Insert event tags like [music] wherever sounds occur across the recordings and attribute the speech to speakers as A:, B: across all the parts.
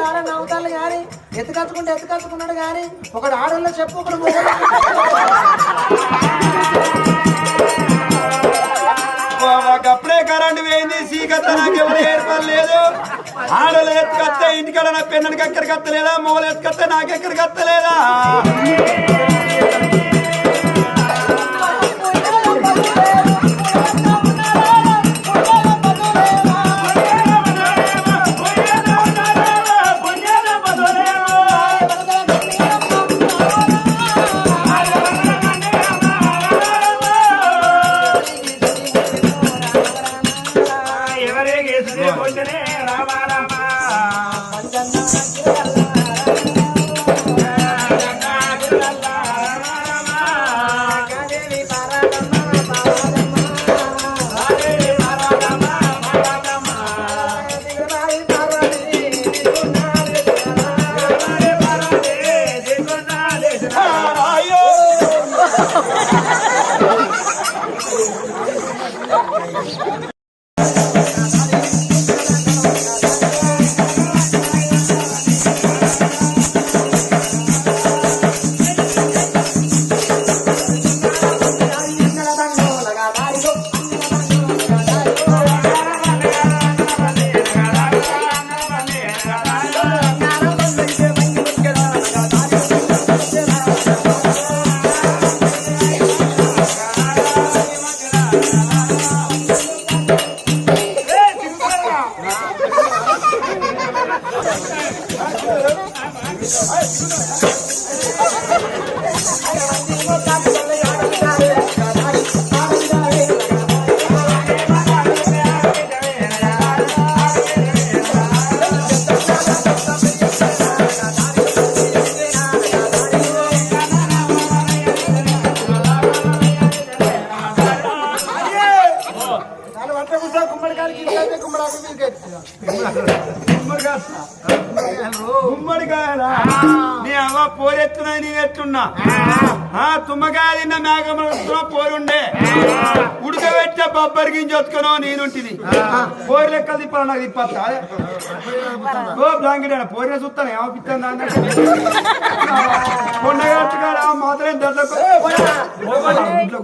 A: ఆడలు ఆడ నవ్వుతాళ్ళు కానీ ఎత్తుకత్తుకుంటే ఎత్తుకత్తుకున్నాడు కానీ ఒకడు ఆడల్లో చెప్పు ఒకడు
B: అప్పుడే కరెంటు పోయింది సీకత్త నాకు ఎవరు ఏర్పడలేదు. ఆడలు ఎత్తుకత్తే ఇంటికాడ నా పెన్నడికి ఎక్కడికి వస్తలేదా మొగలు ఎత్తుకత్తే
A: నాకెక్కడికి ハハハハ!
B: గుమ్మడికాయలా నీ అవ్వ పోరెత్తున్నా నీ ఎత్తున్నా? ఆ తుమ్మకాయ తిన్న మేఘమస్తున్నా పోరుండే. ఉడకబెట్టే బొబ్బరి గింజ వచ్చుకున్నావు నేనుంటిది పోరు లెక్క తిప్పాలి నాకు తిప్పత్తా ఓ బ్లాంకెట్ అయినా పోరిన చూస్తాను ఏమపిస్తాను అన్నట్టు కొండగట్టుగా మాత్రం దొడ్లకు ఇంట్లో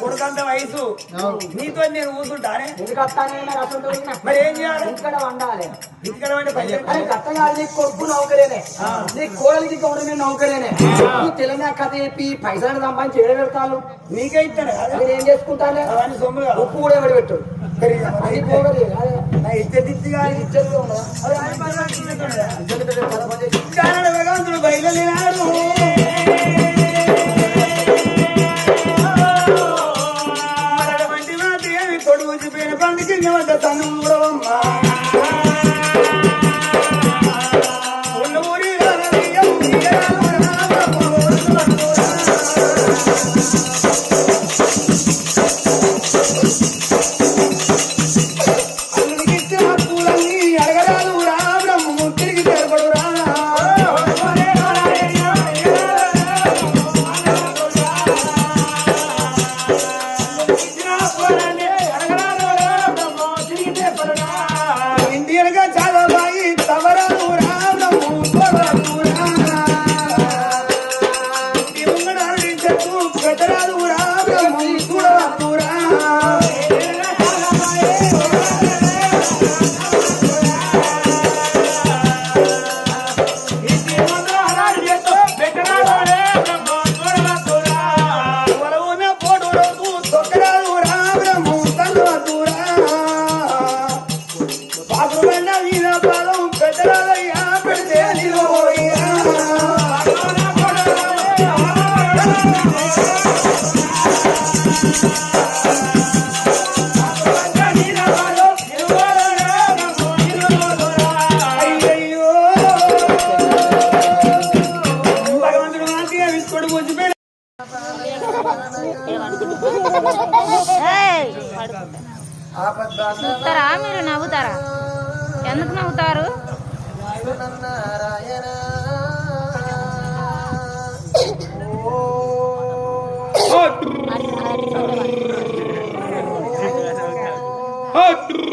C: కొడుకంత వయసు. నీతో నేను కూర్చుంటానే
A: మరి
C: ఏం చేయాలి?
A: ఇక్కడ వండాలి.
C: ఇక్కడ
A: నీ కొడుకు నౌకరేనే. నీ కోడలికి గవర్నమెంట్ నౌకరేనే. తెలంగాణ కథ చెప్పి పైసలు సంపాదించి ఏడు పెడతాను?
C: నీకే ఇస్తాను
A: మీరు ఏం చేసుకుంటానే. ఉప్పు కూడా ఎవడు పెట్టు అది ఇచ్చేది ఉండదా
D: చూస్తారా? మీరు నవ్వుతారా? ఎందుకు నవ్వుతారు?
E: Aduh. Aduh.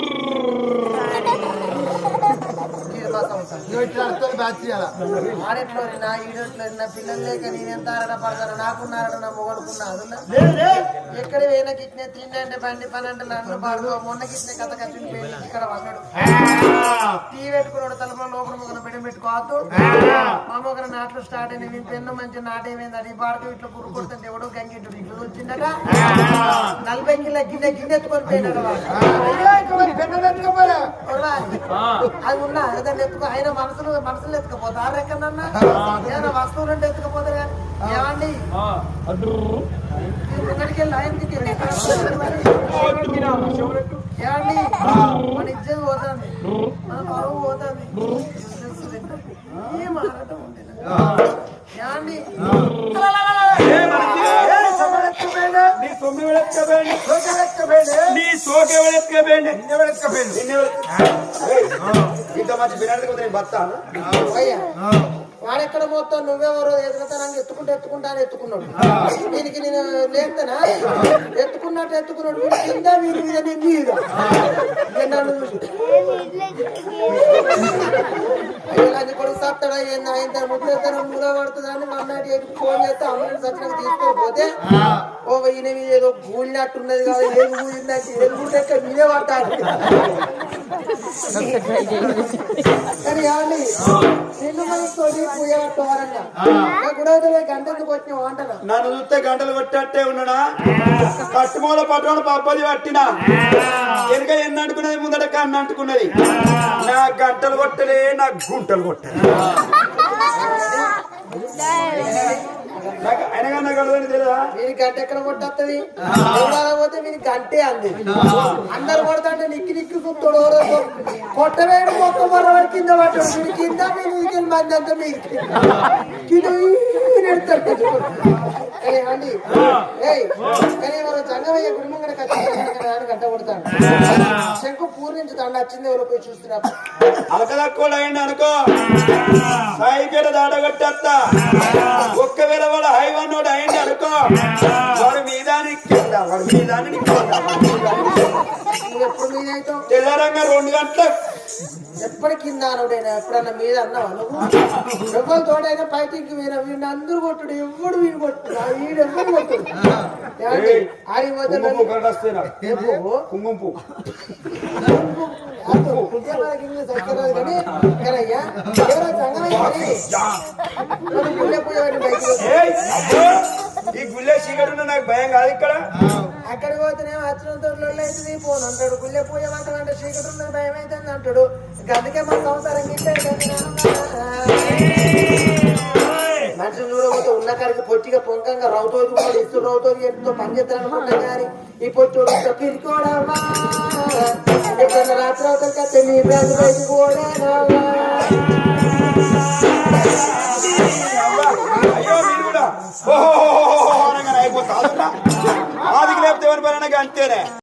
E: ఆడెట్లోని ఈడెట్లోని నా పిల్లలు లేక నేను ఎంత ఆరడ పడతాను నాకున్నారట నా మొగడుకున్నా అదున్నా ఎక్కడ పోయినా కిట్నే తిండి అంటే బండి పని అంటే నన్ను పాడుకో మొన్న కిట్నే కథ పెళ్ళి ఇక్కడ వన్నాడు టీ పెట్టుకున్నాడు తలపల లోపల మొగన బిడ్డ పెట్టుకోవద్దు మా మొగన నాట్లు స్టార్ట్ అయిన నేను పెన్ను మంచి నాటేమైంది అది పాడుకో ఇట్లా కురు కొడుతుంటే ఎవడో గంగిట్టు ఇట్లా వచ్చిందట నలభై గిల్ల గిన్నె గిన్నె ఎత్తుకొని పోయినాడు. అది ఉన్నా ఏదైనా ఎత్తుకో ఆయన మనసులు మనసులు ఎత్తుకపోతారు ఎక్కడన్నా ఏదైనా వస్తువులు అంటే ఎత్తుకపోతారు కానీ ఏమండి? ఒకటికి వెళ్ళి ఆయనకి ఏమండి? మన ఇజ్జత పోతుంది. మన పరువు పోతుంది. ఏం ఆడటం ఉండేది ఏమండి
B: నీ నీ ఎవరెత్తుకపోయింది
A: ఇంత మంచి బిర్యానీ నేను బతాను?
E: వాడెక్కడ మొత్తం నువ్వెవరో ఎదుగుతానని ఎత్తుకుంటూ ఎత్తుకుంటా అని ఎత్తుకున్నాడు. దీనికి నేను లేపుతానా? ఎత్తుకున్నట్టు ఎత్తుకున్నాడు. కింద వీడి మీద నీ మీద. ఇక నన్ను అది కొడుకు సత్తడా ఏంది ఆయన ముద్దతనం మూల పడుతుందని మన్నాటి ఎటు ఫోన్ చేస్తే అమ్మని సచ్చినకి తీసుకొని పోతే ఓ ఈయన ఏదో గూలినట్టున్నది కదా ఏం గూలిందంటే ఏం పడతాడు కానీ ఏమండి? నిన్ను గుడవతలే వచ్చిన
B: చూస్తే గంటలు కొట్టేట్టే ఉన్నాడా? కట్టుమూల పట్టుకొని పప్పది పట్టినా? వెనుక ఎన్ని అంటుకున్నది ముందట కన్ను అంటుకున్నది? నా గంటలు కొట్టలే నా గుంటలు కొట్టలే [laughs] నాకు ఆయన కన్నా కలదని తెలియదా
E: వీని గంట ఎక్కడ కొట్టేస్తుంది పోతే గంటే అంది. అందరు కొడతాంటే నిక్కి నిక్కి కుత్తోడు ఎవరో కొట్టవేడు మొక్క కింద పట్టాడు వీడి కింద మంది అంతా మీకు కింద. నెడతాడు కానీ అండి ఏయ్ కానీ మన జంగమయ్య గుడిమంగడ ఖచ్చితంగా గంట కొడతాడు. శంకు పూర్ణించి దండ వచ్చింది ఎవరో పోయి చూస్తున్నారు
B: అయింది అనుకో. సాయిపేట దాడగట్టేస్తా ఒక్కవేళ వాడు హైవన్ వాడు అయింది అనుకో వాడు మీదానికి కింద వాడు మీదానికి కింద
E: ఎప్పుడు మీద అవుతావు
B: తెల్లారంగా రెండు గంటల.
E: ఎప్పటి కింద అనుడైనా ఎప్పుడన్నా మీద అన్నావా ఎవరి తోడైనా బయటికి వీణ వీడిని అందరూ కొట్టుడు ఎవడు వీడు కొట్టుడు? వీడు ఎవరు కొట్టుడు? ఆడికి పోతే
B: కుంకుమ ఈ గుళ్ళే చీకటి నాకు భయం కాదు ఇక్కడ
E: అక్కడికి పోతేనే వచ్చినంత లొల్లి అవుతుంది పోను అంటాడు గుళ్ళే పూజ మాత్రం అంటే చీకటి ఉన్నది భయం అవుతుంది అంటాడు గదికే అందుకే మన సంసారం మనిషి మనుషులు చూడబోతే ఉన్న కాడికి పొట్టిగా పొంకంగా రౌతోది కూడా ఇస్తూ రౌతోది ఎంతో పని చేస్తాను కానీ ఈ పొట్టు పిరికోడమ్మా. ఎప్పుడన్నా రాత్రి అవుతారు కదా నీ బ్యాంకు బయటకు కూడా
B: అయిపోతా ఆదికి లేకపోతే ఎవరి పైన అంతేనే